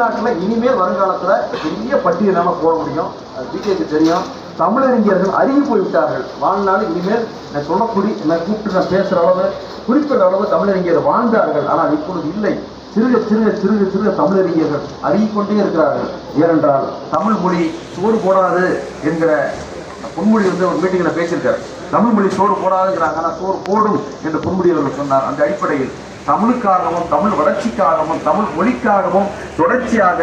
தமிழ்நாட்டில் இனிமேல் வருங்காலத்தில் பெரிய பட்டியலான போட முடியும். அது பிஜேபி தெரியும். தமிழறிஞர்கள் அருகி போய்விட்டார்கள். வாழ்நாள் இனிமேல் நான் சொல்லக்கூடிய நான் கூப்பிட்டு நான் பேசுகிற அளவு குறிப்பிட்ட அளவு தமிழறிஞர் வாழ்ந்தார்கள். ஆனால் இப்பொழுது இல்லை. சிறுக சிறுக சிறுக சிறுக தமிழறிஞர்கள் அருகிக்கொண்டே இருக்கிறார்கள். ஏனென்றால் தமிழ் மொழி சோறு போடாது என்கிற பொன்மொழி வந்து ஒரு மீட்டிங்கில் பேசியிருக்கார். தமிழ் மொழி சோறு போடாதுங்கிறாங்க. ஆனால் சோறு போடும் என்று பொன்முடி அவர்கள் சொன்னார். அந்த அடிப்படையில் தமிழுக்காகவும் தமிழ் வளர்ச்சிக்காகவும் தமிழ் மொழிக்காகவும் தொடர்ச்சியாக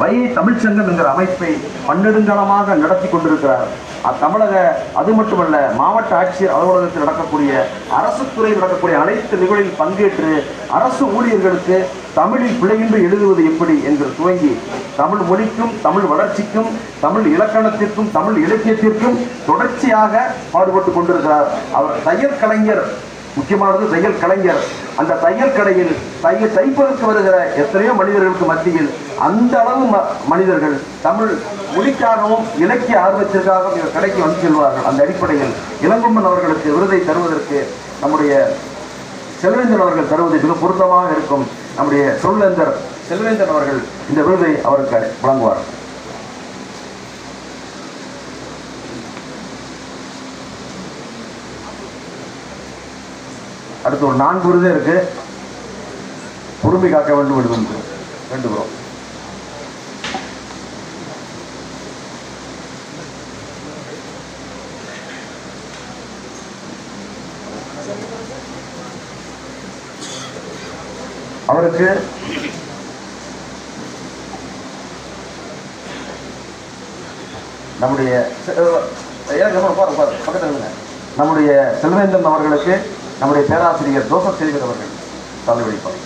வைகை தமிழ்ச்சங்கம் என்கிற அமைப்பை பன்னெடுங்காலமாக நடத்தி கொண்டிருக்கிறார். அத்தமிழக தமிழக அது மட்டுமல்ல மாவட்ட ஆட்சியர் அலுவலகத்தில் நடக்கக்கூடிய அரசு துறையில் நடக்கக்கூடிய அனைத்து நிகழ்வில் பங்கேற்று அரசு ஊழியர்களுக்கு தமிழில் பிழையின்றி எழுதுவது எப்படி என்று துவங்கி தமிழ் மொழிக்கும் தமிழ் வளர்ச்சிக்கும் தமிழ் இலக்கணத்திற்கும் தமிழ் இலக்கியத்திற்கும் தொடர்ச்சியாக பாடுபட்டு கொண்டிருக்கிறார். அவர் தையல் கலைஞர் முக்கியமானது தையல் கலைஞர். அந்த தையல் கடையில் தைய தைப்பதற்கு வருகிற எத்தனையோ மனிதர்களுக்கு மத்தியில் அந்த அளவு ம- மனிதர்கள் தமிழ் மொழிக்காகவும் இலக்கிய ஆர்வத்திற்காகவும் இவர் கடைக்கு வந்து செல்வார்கள். அந்த அடிப்படையில் இளங்கொம்மன் அவர்களுக்கு விருதை தருவதற்கு நம்முடைய செல்வேந்தன் அவர்கள் தருவது மிக பொருத்தமாக இருக்கும். நம்முடைய சொல்வேந்தர் செல்வேந்தன் அவர்கள் இந்த விருதை அவருக்கு வழங்குவார்கள் அடுத்து ஒரு நான்கு விருதே இருக்கு பொறுமை காக்க வேண்டும் என்று வேண்டுகிறோம் அவருக்கு நம்முடைய செ- பாரு பாரு பக்கத்தில் நம்முடைய செல்வேந்தன் அவர்களுக்கு நம்முடைய பேராசிரியர் ஜோசப் சேகர் அவர்கள் தலைவலிப்பார்